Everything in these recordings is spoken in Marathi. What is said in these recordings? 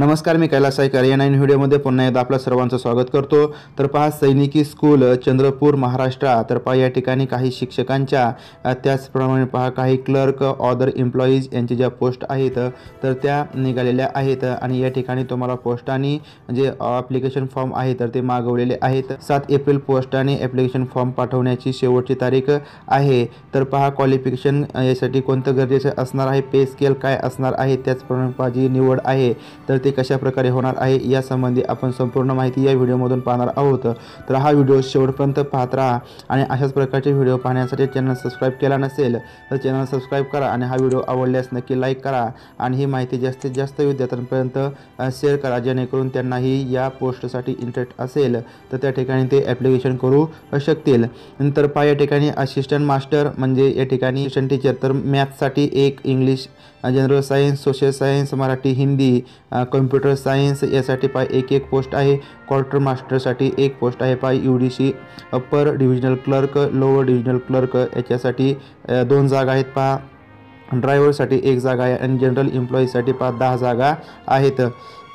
नमस्कार मी कैलास सायकर. या नाईन व्हिडिओमध्ये पुन्हा एकदा आपलं सर्वांचं स्वागत करतो. तर पहा सैनिकी स्कूल चंद्रपूर महाराष्ट्र. तर पहा या ठिकाणी काही शिक्षकांच्या त्याचप्रमाणे पहा काही क्लर्क ऑदर एम्प्लॉईज यांच्या ज्या पोस्ट आहेत तर त्या निघालेल्या आहेत. आणि या ठिकाणी तुम्हाला पोस्टाने जे ॲप्लिकेशन फॉर्म आहे तर ते मागवलेले आहेत. सात एप्रिल पोस्टाने ॲप्लिकेशन फॉर्म पाठवण्याची शेवटची तारीख आहे. तर पहा क्वालिफिकेशन यासाठी कोणतं गरजेचं असणार आहे? पे स्केल काय असणार आहे? त्याचप्रमाणे पहा जी निवड आहे तर ते कशा प्रकारे होणार आहे यासंबंधी आपण संपूर्ण माहिती या व्हिडिओमधून पाहणार आहोत. तर हा व्हिडिओ शेवटपर्यंत पाहत राहा आणि अशाच प्रकारचे व्हिडिओ पाहण्यासाठी चॅनल सबस्क्राईब केला नसेल तर चॅनल सबस्क्राईब करा आणि हा व्हिडिओ आवडल्यास नक्की लाईक करा आणि ही माहिती जास्तीत जास्त विद्यार्थ्यांपर्यंत शेअर करा जेणेकरून त्यांनाही या पोस्टसाठी इंटरेस्ट असेल. तर त्या ठिकाणी ते ॲप्लिकेशन करू शकतील. नंतर पहा या ठिकाणी असिस्टंट मास्टर म्हणजे या ठिकाणी असिस्टंट टीचर तर मॅथ्ससाठी एक English general science social science Marathi Hindi computer science यासाठी पाय एक एक पोस्ट आहे क्वार्टर मास्टरसाठी एक पोस्ट आहे पाय U D C upper divisional clerk lower divisional clerk याच्यासाठी दोन जागा आहेत पहा. ड्रायव्हरसाठी एक जागा आहे आणि जनरल एम्प्लॉईसाठी पाच दहा जागा आहेत.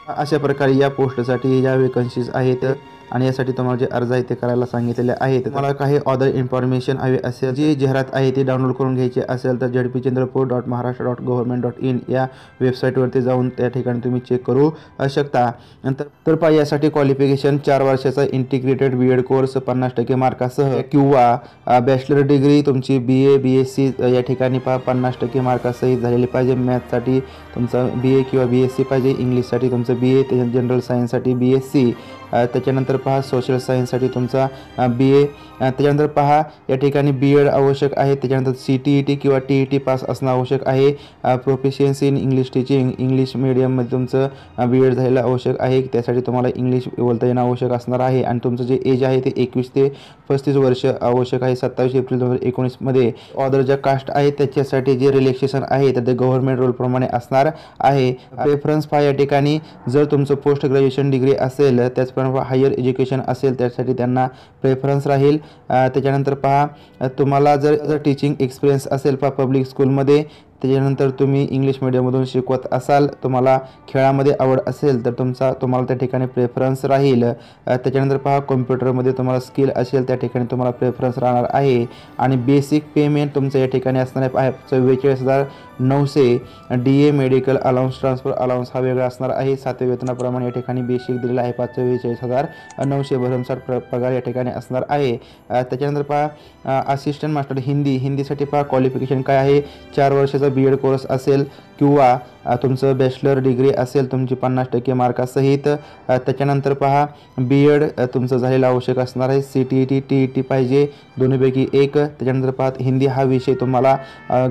अशा प्रकारे या पोस्टसाठी या वेकन्सीज आहेत. आणि यासाठी तुम्हाला जे अर्ज आहे ते करायला सांगितलेले आहेत मला काही ऑदर इन्फॉर्मेशन हवी असेल जी जाहिरात आहे ती डाउनलोड करून घ्यायची असेल तर झडपी Chandrapur dot Maharashtra dot government dot in या वेबसाईटवरती जाऊन त्या ठिकाणी तुम्ही चेक करू शकता. नंतर तर पहा यासाठी क्वालिफिकेशन चार वर्षाचा इंटिग्रेटेड बी एड कोर्स पन्नास टक्के मार्कासह किंवा बॅचलर डिग्री तुमची बी ए बी एस सी या ठिकाणी पहा पन्नास टक्के मार्कासहित झालेली पाहिजे. मॅथसाठी तुमचं बी ए किंवा बी एस सी पाहिजे. इंग्लिशसाठी तुमचं बी ए जनरल सायन्ससाठी बी एस सी त्याच्यानंतर पहा सोशल सायन्ससाठी तुमचा बी ए त्याच्यानंतर पहा या ठिकाणी बी एड आवश्यक आहे. त्याच्यानंतर सी टी ई टी किंवा टी ई टी पास असणं आवश्यक आहे. Proficiency in English teaching English मिडियममध्ये तुमचं बी एड झालेलं आवश्यक आहे. त्यासाठी तुम्हाला इंग्लिश बोलता येणं आवश्यक असणार आहे. आणि तुमचं जे एज आहे ते एकवीस ते पस्तीस वर्ष आवश्यक आहे. सत्तावीस एप्रिल दोन हजार एकोणीसमध्ये ऑदर ज्या कास्ट आहे त्याच्यासाठी जे रिलॅक्सेशन आहे तर ते गव्हर्नमेंट रोलप्रमाणे असणार आहे. प्रेफरन्स पहा या ठिकाणी. जर तुमचं पोस्ट ग्रॅज्युएशन डिग्री असेल त्याचप्रमाणे हायर एज्युकेशन असेल त्यासाठी त्यांना प्रेफरन्स राहील. त्याच्यानंतर पहा तुम्हाला जर जर टीचिंग एक्सपिरियन्स असेल पहा पब्लिक स्कूलमध्ये त्याच्यानंतर तुम्ही इंग्लिश मिडियममधून शिकवत असाल तुम्हाला खेळामध्ये आवड असेल तर तुमचा तुम्हाला त्या ठिकाणी प्रेफरन्स राहील. त्याच्यानंतर पहा कॉम्प्युटरमध्ये तुम्हाला स्किल असेल त्या ठिकाणी तुम्हाला प्रेफरन्स राहणार आहे. आणि बेसिक पेमेंट तुमचं या ठिकाणी असणार आहे. चव्वेचाळीस हजार नऊशे D A medical allowance transfer allowance हा वेगळा असणार आहे. सातव्या वेतनाप्रमाणे या ठिकाणी बेसिक दिलेला आहे. पाच चव्वेचाळीस हजार नऊशे भरमसाठ प्र पगार या ठिकाणी असणार आहे. त्याच्यानंतर पहा असिस्टंट मास्टर हिंदी. हिंदीसाठी पहा क्वालिफिकेशन काय आहे? चार वर्षाचा बी एड कोर्स असेल किंवा तुमचं बॅचलर डिग्री असेल तुमची पन्नास टक्के मार्कासहित त्याच्यानंतर पहा बी एड तुमचं झालेलं आवश्यक असणार आहे C T E T T E T पाहिजे दोन्हीपैकी एक. त्याच्यानंतर पहा हिंदी हा विषय तुम्हाला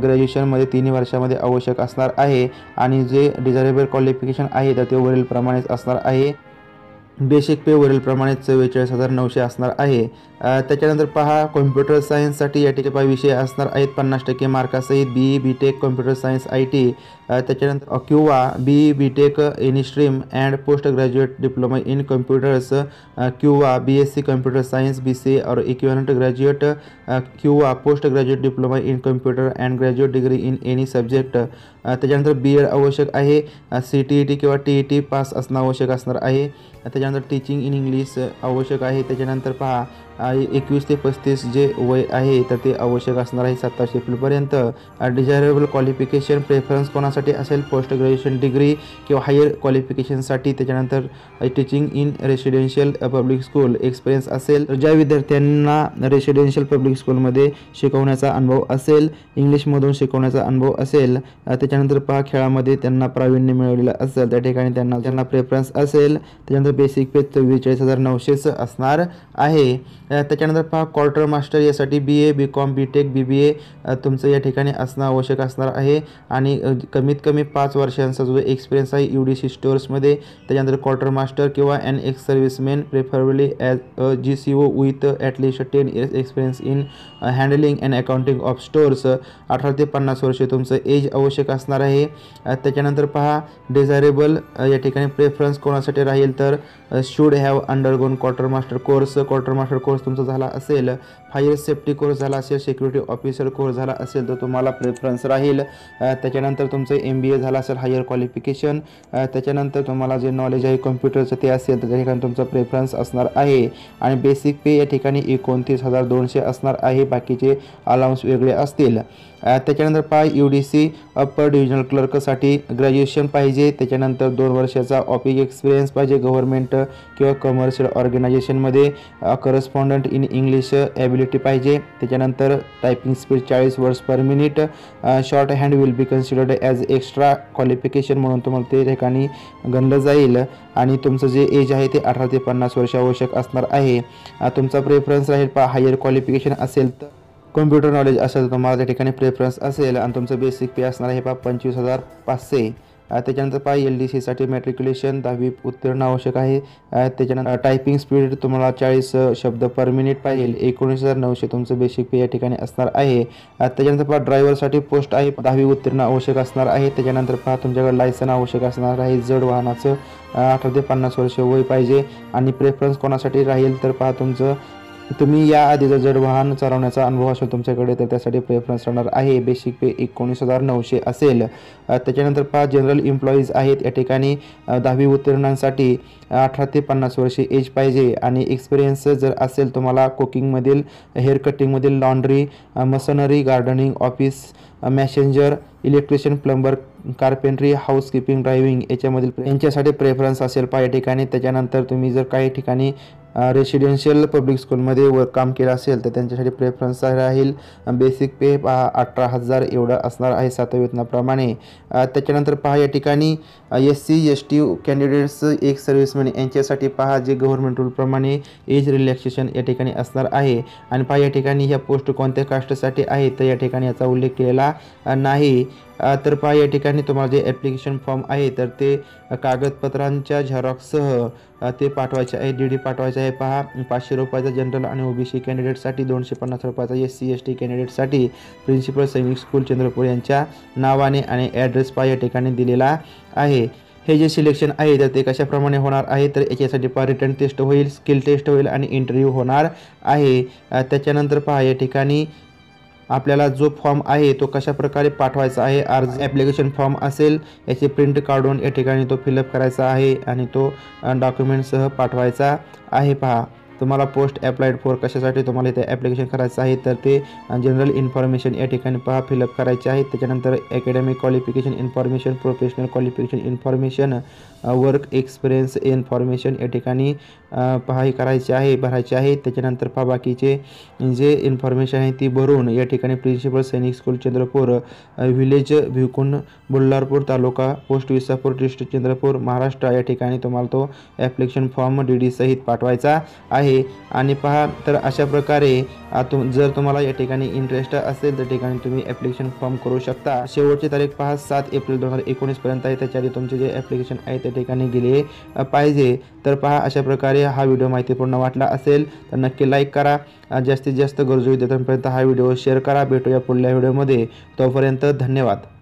ग्रॅज्युएशनमध्ये तिन्ही वर्षामध्ये आवश्यक असणार आहे आणि जे डिझायरेबल क्वालिफिकेशन आहे तर ते वरीलप्रमाणेच असणार आहे. बेसिक पे वरीलप्रमाणे चव्वेचाळीस हजार नऊशे असणार आहे. त्याच्यानंतर पहा कॉम्प्युटर सायन्ससाठी या ठिकाणी पहा विषय असणार आहेत पन्नास टक्के मार्कासहित B E B tech computer science I T त्याच्यानंतर अ, किंवा B E B tech in stream and post graduate diploma in computers किंवा B S C computer science B C और इक्विवलंट ग्रॅज्युएट किंवा post graduate diploma in computer and graduate degree in any subject त्याच्यानंतर बी एड आवश्यक आहे. सी टी ई टी किंवा टी ई टी पास असणं आवश्यक असणार आहे. त्याच्यानंतर टीचिंग इन इंग्लिश आवश्यक आहे. त्याच्यानंतर पहा एकवीस ते पस्तीस जे वय आहे तर ते आवश्यक असणार आहे सत्तावीस एप्रिलपर्यंत. डिझायरेबल क्वालिफिकेशन प्रेफरन्स कोणासाठी असेल पोस्ट ग्रॅज्युएशन डिग्री किंवा हायर क्वालिफिकेशनसाठी त्याच्यानंतर teaching in residential public school experience असेल. तर ज्या विद्यार्थ्यांना रेसिडेन्शियल पब्लिक स्कूलमध्ये शिकवण्याचा अनुभव असेल इंग्लिशमधून शिकवण्याचा अनुभव असेल त्याच्यानंतर पहा खेळामध्ये त्यांना प्रावीण्य मिळवलेलं असेल त्या ठिकाणी त्यांना त्यांना प्रेफरन्स असेल त्याच्यानंतर बेसिक पे चव्वेचाळीस हजार नऊशेच असणार आहे. त्याच्यानंतर पहा क्वार्टर मास्टर यासाठी बी A B com B take बी बी ए तुमचं या ठिकाणी असणं आवश्यक असणार आहे. आणि कमी कमीत कमी पाच वर्षांचा जो एक्सपिरियन्स आहे यू डी सी स्टोअर्समध्ये त्याच्यानंतर क्वार्टर मास्टर किंवा an ex serviceman preferably as a G C O with at least ten years experience in handling and accounting of stores अठरा ते पन्नास वर्षे तुमचं एज आवश्यक असणार आहे. त्याच्यानंतर पहा डिझायरेबल या ठिकाणी प्रेफरन्स कोणासाठी राहील तर should have undergone quarter master course quarter master course course तुमचा झाला असेल फायर सेफ्टी कोर्स झाला असेल सिक्युरिटी ऑफिसर कोर्स झाला असेल तर तुम्हाला प्रेफरन्स राहील. त्याच्यानंतर तुमचं एम बी ए झालं असेल हायर क्वालिफिकेशन त्याच्यानंतर तुम्हाला जे नॉलेज आहे कम्प्युटरचं ते असेल तर त्या ठिकाणी तुमचा प्रेफरन्स असणार आहे. आणि बेसिक पे या ठिकाणी एकोणतीस हजार दोनशे असणार आहे बाकीचे अलाउन्स वेगळे असतील. त्याच्यानंतर पहा U D C upper divisional क्लर्कसाठी graduation पाहिजे. त्याच्यानंतर दोन वर्षाचा ऑफिस एक्सपिरियन्स पाहिजे गव्हर्मेंट किंवा कमर्शियल ऑर्गनायझेशनमध्ये करस्पॉन्डंट इन इंग्लिश ॲबिलिटी पाहिजे. त्याच्यानंतर टायपिंग स्पीड चाळीस words per minute shorthand will be considered as extra qualification म्हणून तुम्हाला ते ठिकाणी गणलं जाईल. आणि तुमचं जे एज आहे ते अठरा ते पन्नास वर्ष आवश्यक असणार आहे. तुमचा प्रेफरन्स राहील पहा हायर क्वालिफिकेशन असेल तर. कम्प्युटर नॉलेज असेल तुम्हाला त्या ठिकाणी प्रेफरन्स असेल आणि तुमचं बेसिक पे असणार आहे पा पंचवीस हजार पाचशे. त्याच्यानंतर पहा एल डी सीसाठी मॅट्रिक्युलेशन दहावी उत्तीर्ण आवश्यक आहे. त्याच्यानंतर टायपिंग स्पीड तुम्हाला चाळीस शब्द पर मिनिट पाहिजे. एकोणीस हजार नऊशे तुमचं बेसिक पे या ठिकाणी असणार आहे. त्याच्यानंतर पहा ड्रायव्हरसाठी पोस्ट आहे दहावी उत्तीर्ण आवश्यक असणार आहे. त्याच्यानंतर पहा तुमच्याकडे लायसन आवश्यक असणार आहे. जड वाहनाचं अठरा ते पन्नास वर्ष वय पाहिजे. आणि प्रेफरन्स कोणासाठी राहील तर पहा तुमचं तुम्ही या आधीचं जड वाहन चालवण्याचा अनुभव असेल तुमच्याकडे तर त्यासाठी प्रेफरन्स राहणार आहे. बेसिक पे एकोणीस हजार नऊशे असेल. त्याच्यानंतर पाच जनरल एम्प्लॉईज आहेत. या ठिकाणी दहावी उत्तीर्णांसाठी अठरा ते पन्नास वर्षे एज पाहिजे. आणि एक्सपिरियन्स जर असेल तुम्हाला कुकिंगमधील hair कटिंगमधील laundry masonry gardening office messenger electrician plumber carpentry housekeeping driving याच्यामधील यांच्यासाठी प्रेफरन्स असेल पा या ठिकाणी. त्याच्यानंतर तुम्ही जर काही ठिकाणी रेसिडेन्शियल पब्लिक स्कूलमध्ये वर काम केलं असेल तर त्यांच्यासाठी प्रेफरन्स राहील बेसिक पे पहा अठरा हजार एवढं असणार आहे सातव्या वेतनाप्रमाणे त्याच्यानंतर पहा या ठिकाणी S C S T candidates ex serviceman यांच्यासाठी पहा जे गव्हर्नमेंट रूलप्रमाणे एज रिलॅक्सेशन या ठिकाणी असणार आहे. आणि पहा या ठिकाणी ह्या पोस्ट कोणत्या कास्टसाठी आहे तर या ठिकाणी याचा उल्लेख केलेला नाही. तर पहा या ठिकाणी तुम्हाला जे ॲप्लिकेशन फॉर्म आहे तर ते कागदपत्रांच्या झेरॉक्ससह ते पाठवायचे आहे डी डी पाठवायचे आहे. पहा पाचशे रुपयाचा जनरल आणि ओबीसी कॅन्डिडेटसाठी दोनशे पन्नास रुपयाचा एस सी एस टी कॅन्डिडेटसाठी प्रिन्सिपल सैनिक स्कूल चंद्रपूर यांच्या नावाने आणि ॲड्रेस पहा या ठिकाणी दिलेला आहे. हे जे सिलेक्शन आहे तर ते कशाप्रमाणे होणार आहे तर याच्यासाठी पहा रिटर्न टेस्ट होईल स्किल टेस्ट होईल आणि इंटरव्ह्यू होणार आहे. त्याच्यानंतर पहा या ठिकाणी आपल्याला जो फॉर्म आहे तो कशा प्रकारे पाठवायचा आहे अर्ज ॲप्लिकेशन फॉर्म असेल याची प्रिंट काढून या ठिकाणी तो फिलअप करायचा आहे आणि तो डॉक्युमेंटसह पाठवायचा आहे. पहा तुम्हाला पोस्ट अप्लाइड फॉर कशासाठी तुम्हाला इथे ॲप्लिकेशन करायचं आहे तर ते जनरल इन्फॉर्मेशन या ठिकाणी पहा फिलअप करायचे आहे. त्याच्यानंतर academic qualification information professional qualification information work experience information या ठिकाणी पहा हे करायचे आहे भरायचे आहे. त्याच्यानंतर पहा बाकीचे जे इन्फॉर्मेशन आहे ती भरून या ठिकाणी principal Sainik school Chandrapur village Bhivkund Bullarpur taluka post Visapur district Chandrapur Maharashtra या ठिकाणी तुम्हाला तो ॲप्लिकेशन फॉर्म डी डी सहित पाठवायचा आहे. आहे. आणि पहा तर अशा प्रकारे तुम जर तुम्हाला या ठिकाणी इंटरेस्ट असेल तर ठिकाणी तुम्ही ॲप्लिकेशन फॉर्म करू शकता. शेवटची तारीख पहा सात एप्रिल दोन हजार एकोणीसपर्यंत आहे. त्याच्या आधी तुमचे जे ॲप्लिकेशन आहे त्या ठिकाणी गेले पाहिजे. तर पहा अशा प्रकारे हा व्हिडिओ माहितीपूर्ण वाटला असेल तर नक्की लाईक करा. जास्तीत जास्त गरजू विद्यार्थ्यांपर्यंत हा व्हिडिओ शेअर करा. भेटूया पुढल्या व्हिडिओमध्ये तोपर्यंत धन्यवाद.